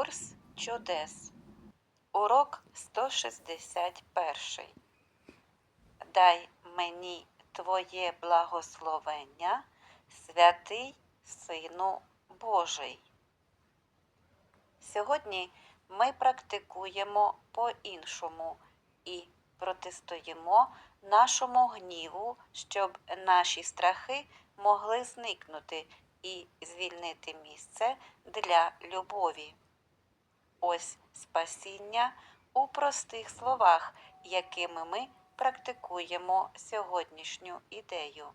Курс чудес. Урок 161. Дай мені Твоє благословення, святий Сину Божий. Сьогодні ми практикуємо по-іншому і протистоїмо нашому гніву, щоб наші страхи могли зникнути і звільнити місце для любові. Ось спасіння у простих словах, якими ми практикуємо сьогоднішню ідею.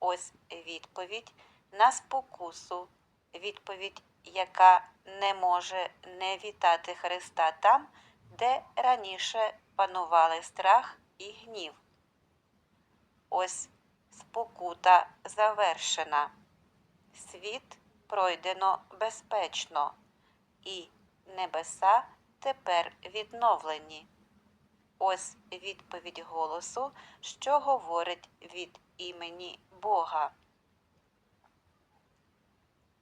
Ось відповідь на спокусу, відповідь, яка не може не вітати Христа там, де раніше панували страх і гнів. Ось спокута завершена. Світ пройдено безпечно, і небеса тепер відновлені. Ось відповідь голосу, що говорить від імені Бога.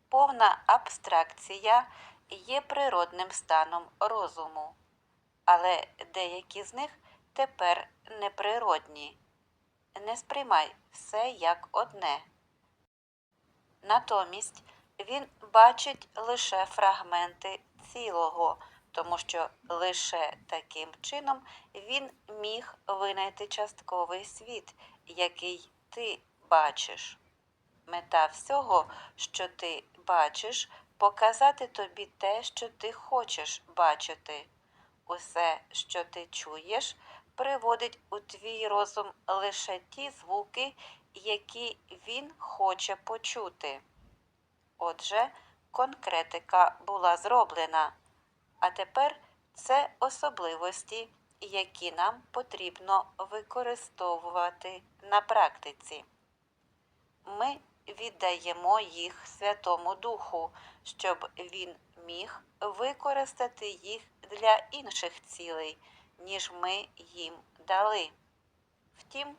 Повна абстракція є природним станом розуму, але деякі з них тепер неприродні. Не сприймай все як одне. Натомість він бачить лише фрагменти цілого, тому що лише таким чином він міг винайти частковий світ, який ти бачиш. Мета всього, що ти бачиш, показати тобі те, що ти хочеш бачити. Усе, що ти чуєш, приводить у твій розум лише ті звуки, які він хоче почути. Отже, конкретика була зроблена, а тепер це особливості, які нам потрібно використовувати на практиці. Ми віддаємо їх Святому Духу, щоб він міг використати їх для інших цілей, ніж ми їм дали. Втім,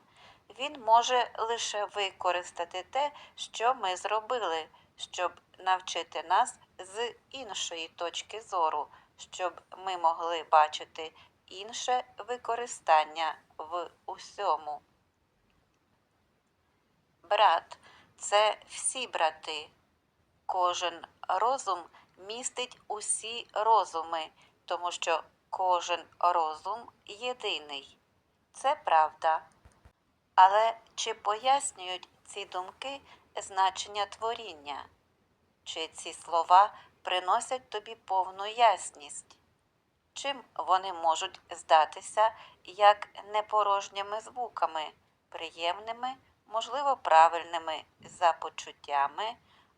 він може лише використати те, що ми зробили, щоб навчити нас з іншої точки зору, щоб ми могли бачити інше використання в усьому. Брат це всі брати. Кожен розум містить усі розуми, тому що кожен розум єдиний. Це правда. Але чи пояснюють ці думки значення творіння? Чи ці слова приносять тобі повну ясність? Чим вони можуть здатися як непорожніми звуками, приємними, можливо, правильними за почуттями,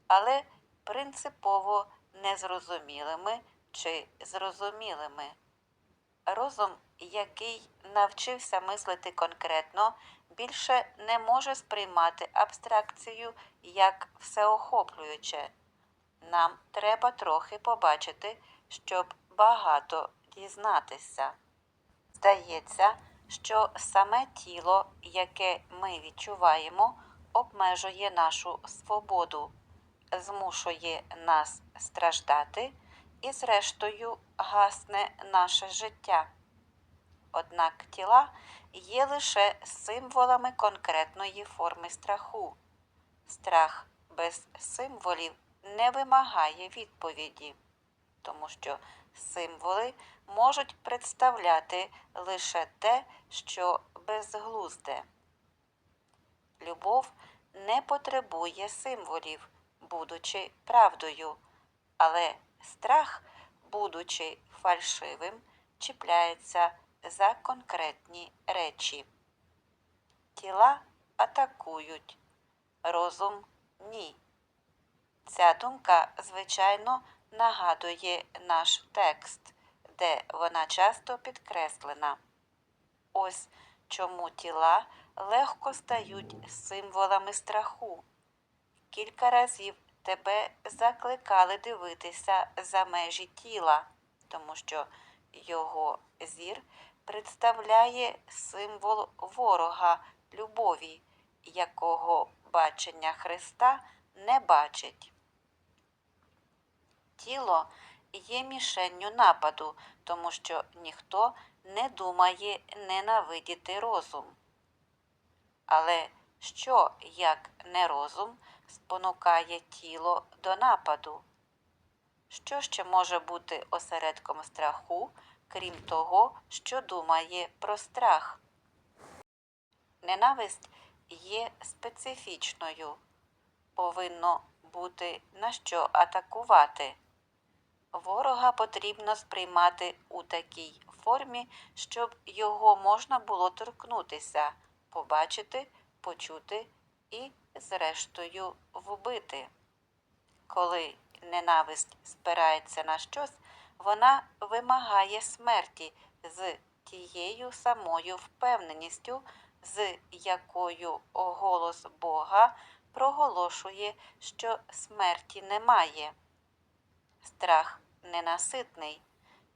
але принципово незрозумілими чи зрозумілими? Розум, який навчився мислити конкретно, більше не може сприймати абстракцію як всеохоплююче. Нам треба трохи побачити, щоб багато дізнатися. Здається, що саме тіло, яке ми відчуваємо, обмежує нашу свободу, змушує нас страждати і, зрештою, гасне наше життя. Однак тіла є лише символами конкретної форми страху. Страх без символів не вимагає відповіді, тому що символи можуть представляти лише те, що безглузде. Любов не потребує символів, будучи правдою, але страх, будучи фальшивим, чіпляється за конкретні речі. Тіла атакують, розум ні. Ця думка, звичайно, нагадує наш текст, де вона часто підкреслена. Ось чому тіла легко стають символами страху. Кілька разів тебе закликали дивитися за межі тіла, тому що його зір представляє символ ворога любові, якого бачення Христа не бачить. Тіло є мішенню нападу, тому що ніхто не думає ненавидіти розум. Але що, як не розум, спонукає тіло до нападу? Що ще може бути осередком страху, крім того, що думає про страх? Ненависть є специфічною, повинно бути на що атакувати. Ворога потрібно сприймати у такій формі, щоб його можна було торкнутися, побачити, почути і, зрештою, вбити. Коли ненависть спирається на щось, вона вимагає смерті з тією самою впевненістю, з якою голос Бога проголошує, що смерті немає. Страх ненаситний,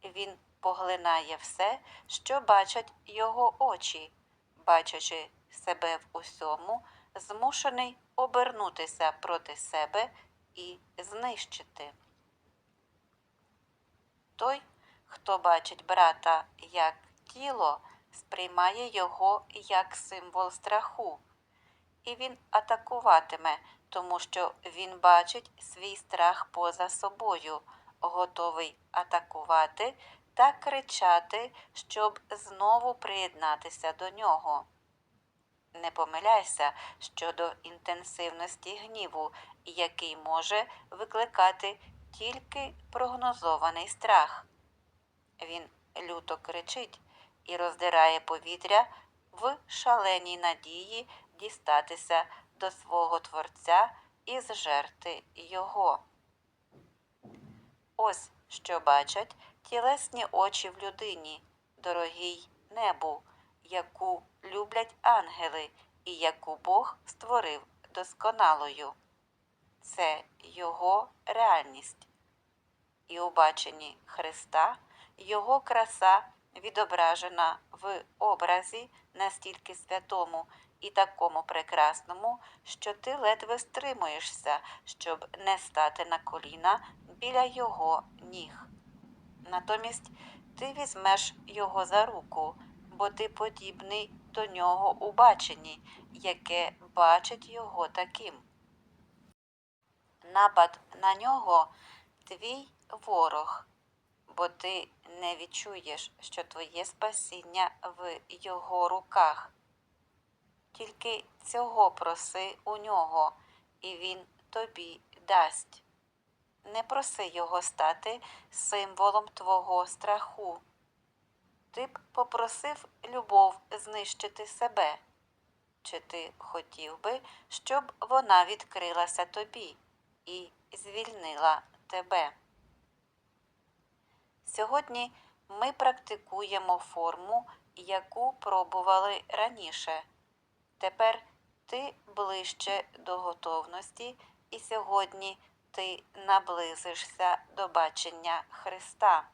він поглинає все, що бачать його очі, бачачи себе в усьому, змушений обернутися проти себе і знищити. Той, хто бачить брата як тіло, сприймає його як символ страху, і він атакуватиме, тому що він бачить свій страх поза собою, готовий атакувати та кричати, щоб знову приєднатися до нього. Не помиляйся щодо інтенсивності гніву, який може викликати тільки прогнозований страх. Він люто кричить і роздирає повітря в шаленій надії дістатися до свого Творця і зжерти його. Ось що бачать тілесні очі в людині, дорогій небу, яку люблять ангели і яку Бог створив досконалою. Це Його реальність. І у баченні Христа Його краса відображена в образі настільки святому і такому прекрасному, що ти ледве стримуєшся, щоб не стати на коліна біля його ніг. Натомість ти візьмеш його за руку, бо ти подібний до нього у баченні, яке бачить його таким. Напад на нього твій ворог, бо ти не відчуєш, що твоє спасіння в його руках. Тільки цього проси у нього, і він тобі дасть. Не проси його стати символом твого страху. Ти б попросив любов знищити себе. Чи ти хотів би, щоб вона відкрилася тобі і звільнила тебе? Сьогодні ми практикуємо форму, яку пробували раніше. Тепер ти ближче до готовності, і сьогодні ти наблизишся до бачення Христа.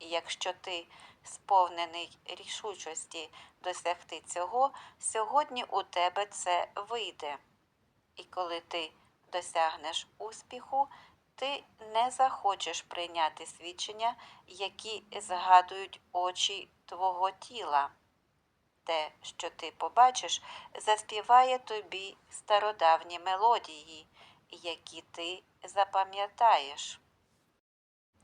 Якщо ти сповнений рішучості досягти цього, сьогодні у тебе це вийде. І коли ти досягнеш успіху, ти не захочеш прийняти свідчення, які згадують очі твого тіла. Те, що ти побачиш, заспіває тобі стародавні мелодії, які ти запам'ятаєш.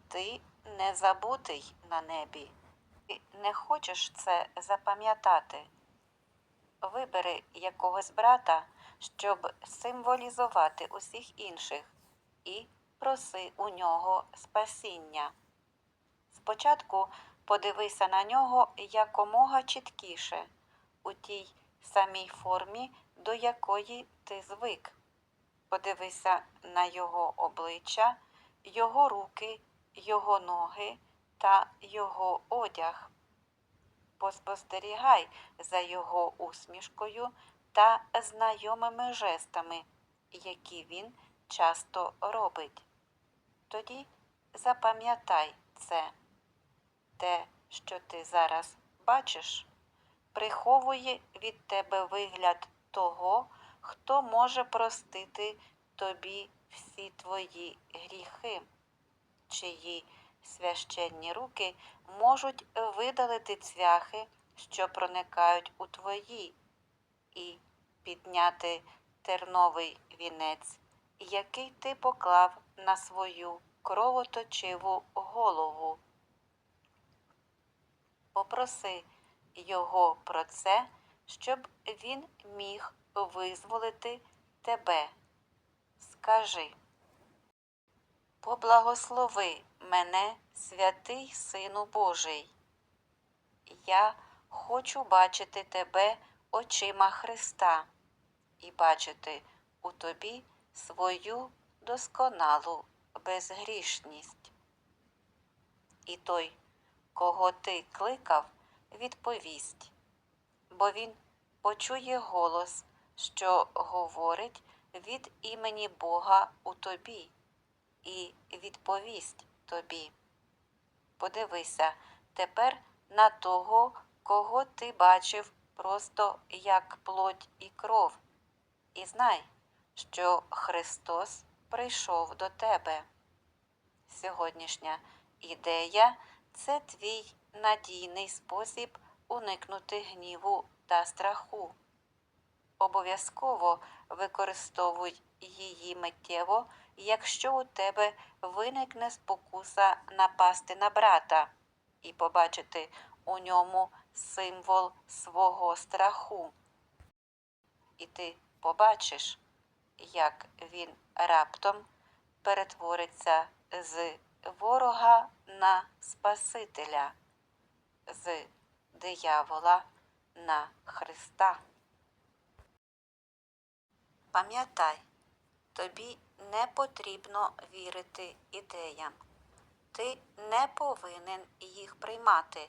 Ти не забутий на небі. Ти не хочеш це запам'ятати. Вибери якогось брата, щоб символізувати усіх інших, і проси у нього спасіння. Спочатку подивися на нього якомога чіткіше, у тій самій формі, до якої ти звик. Подивися на його обличчя, його руки, його ноги та його одяг. Поспостерігай за його усмішкою та знайомими жестами, які він часто робить. Тоді запам'ятай це. Те, що ти зараз бачиш, приховує від тебе вигляд того, хто може простити тобі всі твої гріхи. чиї священні руки можуть видалити цвяхи, що проникають у твої, і підняти терновий вінець, який ти поклав на свою кровоточиву голову. Попроси його про це, щоб він міг визволити тебе. Скажи. Поблагослови мене, святий Сину Божий. Я хочу бачити тебе очима Христа і бачити у тобі свою досконалу безгрішність. І той, кого ти кликав, відповість, бо він почує голос, що говорить від імені Бога у тобі, і відповість тобі. Подивися тепер на того, кого ти бачив просто як плоть і кров, і знай, що Христос прийшов до тебе. Сьогоднішня ідея це твій надійний спосіб уникнути гніву та страху. Обов'язково використовуй її миттєво, якщо у тебе виникне спокуса напасти на брата і побачити у ньому символ свого страху. І ти побачиш, як він раптом перетвориться з ворога на Спасителя, з диявола на Христа. Пам'ятай, тобі не потрібно вірити ідеям. Ти не повинен їх приймати